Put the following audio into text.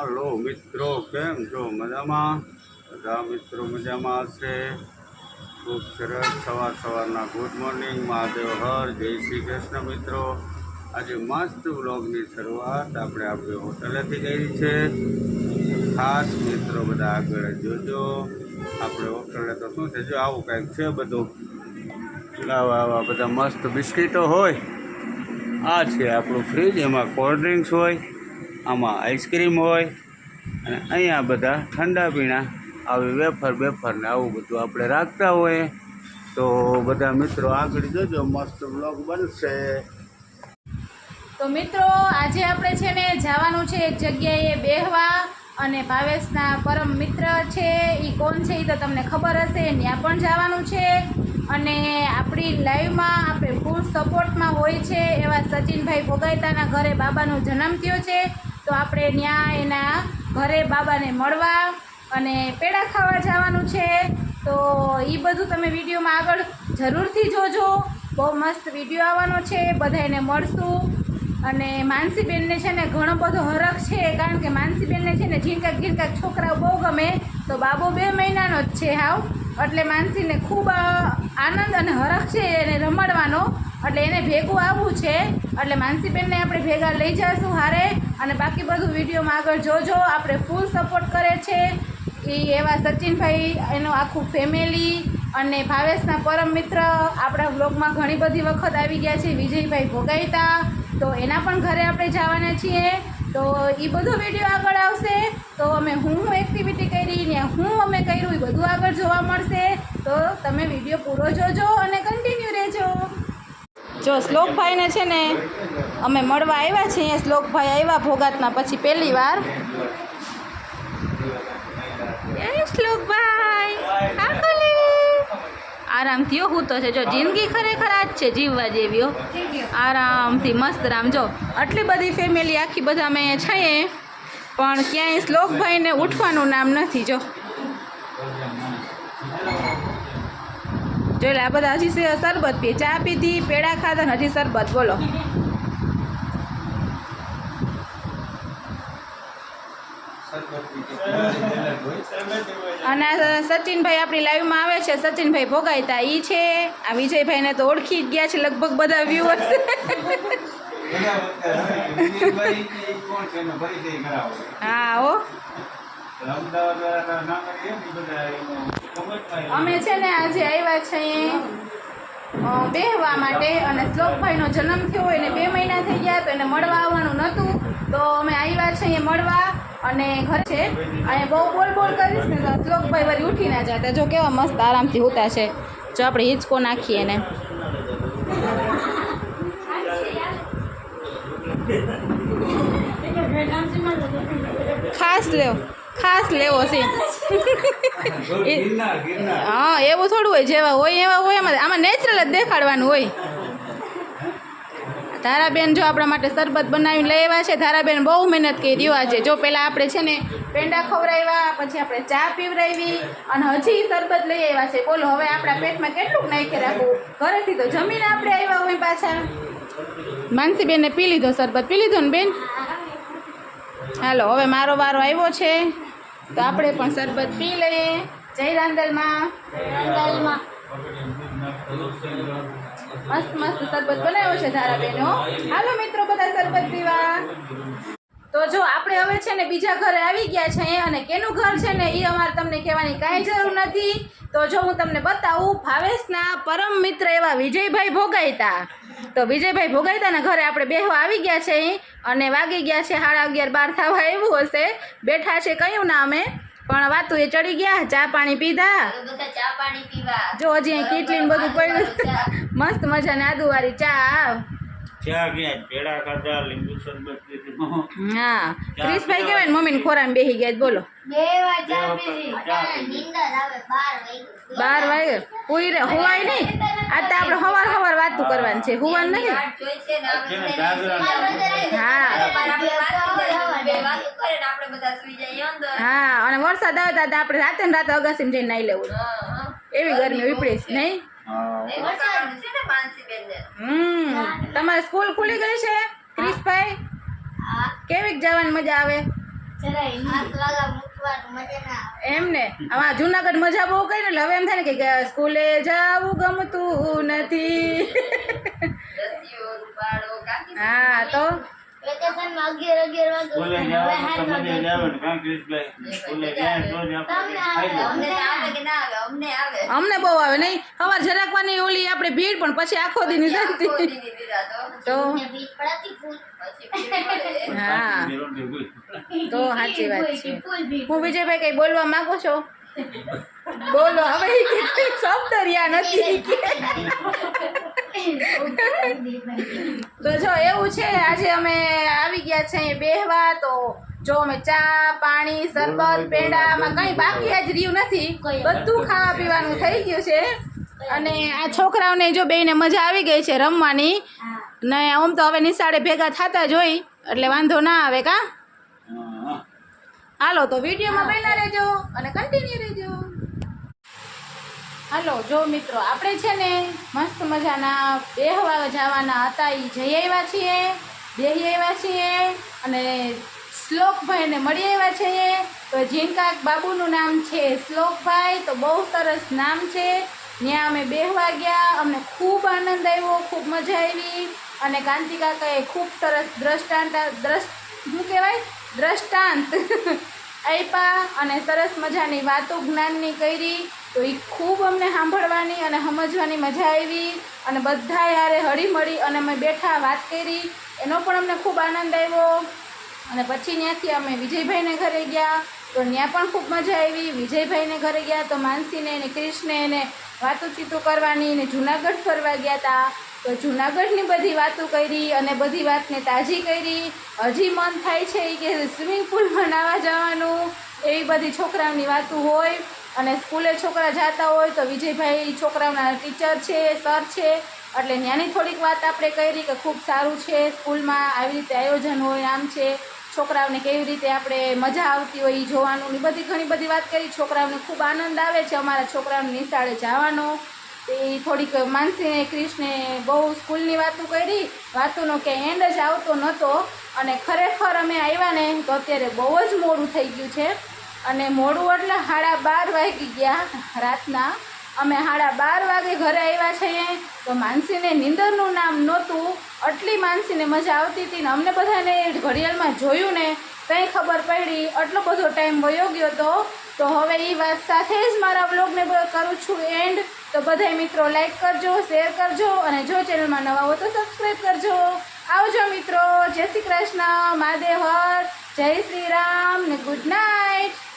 Hello મિત્રો, કેમ છો? મજામાં? બધા મિત્રો મજામાં હશે? ખૂબ સરસ, સવાર સવારના ગુડ મોર્નિંગ મહાદેવ હર, જય શ્રી કૃષ્ણ મિત્રો. આજે મસ્ત વ્લોગની શરૂઆત આપણે આપણી હોટલેથી કરી છે. ખાસ મિત્રો બધા આગળ જોજો. આપણે હોટલે તો શું છે? જો આવું કંઈક છે બધું. આવા આવા બધા મસ્ત બિસ્કીટો હોય. આ છે આપણું ફ્રીજ એમાં કોલ્ડ ડ્રિંક્સ હોય. આમાં આઈસ્ક્રીમ હોય અને અહીંયા બધા ઠંડા પીણા, આવી વેફર બેફરને આવું બધું આપણે રાખતા હોઈએ. તો બધા મિત્રો આગળ જોજો, મસ્ત બ્લોગ બનશે. તો મિત્રો, આજે આપણે છે ને જવાનું છે એક જગ્યાએ બેહવા અને ભાવેશના પરમ મિત્ર છે એ કોણ છે એ તો તમને ખબર હશે, ત્યાં પણ જવાનું છે. અને આપણી લાઈવમાં આપણે ફૂલ સપોર્ટમાં હોય છે એવા સચિનભાઈ ભોગાયતાના ઘરે બાબાનો જન્મ થયો છે. તો આપણે ત્યાં એના ઘરે બાબાને મળવા અને પેડા ખાવા જવાનું છે. તો એ બધું તમે વિડીયોમાં આગળ જરૂરથી જોજો. બહુ મસ્ત વીડિયો આવવાનો છે. બધાને મળશું. અને માનસીબેનને છે ને ઘણો બધો હરખ છે, કારણ કે માનસીબેનને છે ને ઝીણકાક ઝીણકાક છોકરાઓ બહુ ગમે. તો બાબો બે મહિનાનો જ છે હાવ. એટલે માનસીને ખૂબ આનંદ અને હરખ છે એને રમાડવાનો. એટલે એને ભેગું આવવું છે. એટલે માનસીબેનને આપણે ભેગા લઈ જઈશું હારે. અને બાકી બધું વિડીયોમાં આગળ જોજો. આપણે ફૂલ સપોર્ટ કરે છે. એ એવા સચિનભાઈ, એનું આખું ફેમિલી અને ભાવેશના પરમ મિત્ર આપણા વ્લોગમાં ઘણી બધી વખત આવી ગયા છે. વિજયભાઈ ભોગાઈતા. તો એના પણ ઘરે આપણે જવાના છીએ. તો એ બધો વીડિયો આગળ આવશે. તો અમે હું હું એક્ટિવિટી કરી, ને હું અમે કર્યું એ બધું આગળ જોવા મળશે. તો તમે વીડિયો પૂરો જોજો અને કન્ટિન્યુ રહેજો. જો શ્લોકભાઈને છે ને અમે મળવા આવ્યા છીએ શ્લોકભાઈ આવ્યા ભોગાતના પછી પહેલી વાર. શ્લોકભાઈ આરામથી હો તો છે. જો જિંદગી ખરેખર આ જ છે, જીવવા જેવી હો. આરામથી મસ્ત રામ. જો આટલી બધી ફેમિલી આખી બધા અમે છીએ, પણ ક્યાંય શ્લોકભાઈને ઉઠવાનું નામ નથી, જો. જો લે આ બધા હજી શરબત પીએ. ચા પીધી પેડા ખાધા ને હજી શરબત બોલો. અને સચિનભાઈ આપણી લાઈવમાં આવે છે. સચિનભાઈ ભોગાયતા એ છે. આ વિજયભાઈને તો ઓળખી જ ગયા છે લગભગ બધા વ્યુઅર્સ હા હો. અમે છે ને આજે આવ્યા છીએ બેહવા માટે અને શ્લોકભાઈનો જન્મ થયો હોય ને બે મહિના થઈ ગયા તો એને મળવા આવવાનું નહોતું. તો અમે આવ્યા છીએ મળવા અને ઘર છે. અને બહુ બોલ બોલ કરીશ ને તો શ્લોકભાઈ વળી ઉઠી ના જતા જો કેવા મસ્ત આરામથી હોતા છે. જો આપણે હિંચકો નાખીએ ને ખાસ લેવો ખાસ લેવો છે. હા એવું થોડું હોય જેવા હોય એવા હોય એમાં. આમાં નેચરલ જ દેખાડવાનું હોય. ધારાબેન જો આપણા માટે શરબત બનાવીને લઈ આવ્યા છે. ધારાબેન બહુ મહેનત કરી આજે. જો પહેલાં આપણે છે ને પેંડા ખવડાવ્યા પછી આપણે ચા પીવડાવી અને હજી શરબત લઈ આવ્યા છે. બોલો હવે આપણા પેટમાં કેટલુંક નાખી રાખવું? ઘરેથી તો જમીને આપણે આવ્યા હોય પાછા. માનસીબેનને પી લીધો શરબત. પી લીધો ને બેન? હાલો હવે મારો વારો આવ્યો છે. તો આપણે પણ શરબત પી લઈએ. જય રાંદલમાં. મસ્ત મસ્ત શરબત બનાવ્યો છે ધારાબેનો. હાલો મિત્રો, બધા શરબત પીવા. તો જો આપણે હવે છે ને બીજા ઘરે આવી ગયા છે અને કેનું ઘર છે ને એ અમારે તમને કહેવાની કાંઈ જરૂર નથી. તો જો હું તમને બતાવું, ભાવેશના પરમ મિત્ર એવા વિજયભાઈ ભોગાઈતા તો વિજયભાઈ ભોગાઈતાના ઘરે આપણે બેહવા આવી ગયા છે અને વાગી ગયા છે સાડા અગિયાર બાર થવા એવું હશે. બેઠા છે કયું ના અમે પણ વાતું એ ચડી ગયા. ચા પાણી પીધા? બધા ચા પાણી પીવા. જો હજી કીટલી બધું પડ્યું. મસ્ત મજાને આદુવાળી ચા ચા ગયા પેડા ખાધા લીંબુ શરબત પીધું હા. ક્રિશભાઈ કેવાય ને મમ્મીને ખોરામાં બેહી ગયા બોલો. બે વાર ચા પીધી. અટાણે નીંદર આવે બાર વાગે? રે હુવાય નહીં. આ તો આપણે હવાર હવાર વાતું કરવાની છે હોવાનું નથી. વાટ જોઈ છે ને આપણે છે. ને બધાને હા. આપણે વાતો કરીએ, બે વાતો કરે ને આપણે બધા સુઈ જઈએ અંદર. હા અને વરસાદ આવે તો આપણે રાતે ને રાતે અગાસીમાં જઈને નાઈ લેવું. એવી ગરમી ઉપડી નહીં? હમ. તમારે સ્કૂલ ખુલી ગઈ છે ક્રિશભાઈ? કેવી કેવીક જવાની મજા આવે? એમ ને હવે જુનાગઢ મજા બહુ કઈ ને એટલે હવે એમ થાય ને કે સ્કૂલે જવું ગમતું નથી. હા તો? વેકેશનમાં અગિયાર અગિયાર સ્કૂલે જવાનું તો મજા જ આવે ને કાં ક્રિશભાઈ સ્કૂલે જાય તો જ આપણે અમને આવે. કે ના આવે? અમને બહુ આવે નહીં. સવાર જરાકવાની ઓલી આપણે ભીડ પણ પછી આખો દી શાંતિ. તો. હા. તો સાચી વાત છે. હું વિજયભાઈ કઈ બોલવા માંગો છો? બોલો હવે શબ્દ રહ્યા નથી. તો જો એવું છે આજે અમે આવી ગયા છે બેહવા તો જો અમે ચા પાણી શરબત પેંડામાં કંઈ બાકી આજ રહ્યું નથી. બધું ખાવા પીવાનું થઈ ગયું છે. અને આ છોકરાઓને જો બેને મજા આવી ગઈ છે રમવાની. ને આમ તો હવે નિશાળે ભેગા થતા જ હોય એટલે વાંધો ના આવે કા? હા, હા. હાલો તો વિડીયોમાં પહેલા રહેજો અને કન્ટિન્યુ રહેજો. હાલો, જો મિત્રો, આપણે છે ને મસ્ત મજાના બેહવા જવાના હતા. એ જઈ આવ્યા છીએ, બેહી આવ્યા છીએ અને શ્લોકભાઈને મળી આવ્યા છીએ. તો જીનકા બાબુનું નામ છે શ્લોકભાઈ, તો બહુ સરસ નામ છે. ત્યાં અમે બેહવા ગયા, અમને ખૂબ આનંદ આવ્યો, ખૂબ મજા આવી. અને કાંતિ કાકાએ ખૂબ સરસ દ્રષ્ટાંત, દ્રષ્ટ, શું કહેવાય? દ્રષ્ટાંત. આપ્યા અને સરસ મજાની વાતો જ્ઞાનની કરી. તો એ ખૂબ અમને સાંભળવાની અને સમજવાની મજા આવી. અને બધા યારે હળીમળી અને અમે બેઠા વાત કરી. એનો પણ અમને ખૂબ આનંદ આવ્યો. અને પછી ત્યાંથી અમે વિજયભાઈને ઘરે ગયા. તો ત્યાં પણ ખૂબ મજા આવી. વિજયભાઈને ઘરે ગયા તો માનસીને એને કૃષ્ણે એને વાતોચીતો કરવાની ને જુનાગઢ ફરવા ગયા હતા તો જુનાગઢની બધી વાતો કરી અને બધી વાતને તાજી કરી. હજી મન થાય છે કે સ્વિમિંગ પુલમાં નાવા જવાનું. એવી બધી છોકરાઓની વાતો હોય. અને સ્કૂલે છોકરા જતા હોય તો વિજયભાઈ છોકરાઓના ટીચર છે, સર છે. એટલે ત્યાંની થોડીક વાત આપણે કરી કે ખૂબ સારું છે સ્કૂલમાં, આવી રીતે આયોજન હોય, આમ છે. છોકરાઓને કેવી રીતે આપણે મજા આવતી હોય એ જોવાનું બધી ઘણી બધી વાત કરી. છોકરાઓને ખૂબ આનંદ આવે છે. અમારા છોકરાઓને નિશાળે જવાનો. એ થોડીક માનસીને ક્રિશને બહુ સ્કૂલની વાતો કરી. વાતોનો કે એન્ડ જ આવતો નહોતો અને ખરેખર અમે આવ્યા ને તો અત્યારે બહુ જ મોડું થઈ ગયું છે. અને મોડું એટલે સાડા બાર વાગી ગયા રાતના. અમે સાડા બાર વાગે ઘરે આવ્યા છીએ. તો માનસીને નિંદરનું નામ નહોતું. આટલી માનસીને મજા આવતી હતી ને અમને બધાને ઘડિયાળમાં જોયું ને કંઈ ખબર પડી. આટલો બધો ટાઈમ વયો ગયો હતો તો હવે એ વાત સાથે જ મારા બ્લોગને કરું છું એન્ડ તો બધાય મિત્રો લાઈક કરજો શેર કરજો અને જો ચેનલમાં નવા હો તો સબસ્ક્રાઈબ કરજો. આવજો મિત્રો. જય શ્રી કૃષ્ણ. મહાદેવ જય શ્રી રામ ને ગુડ નાઇટ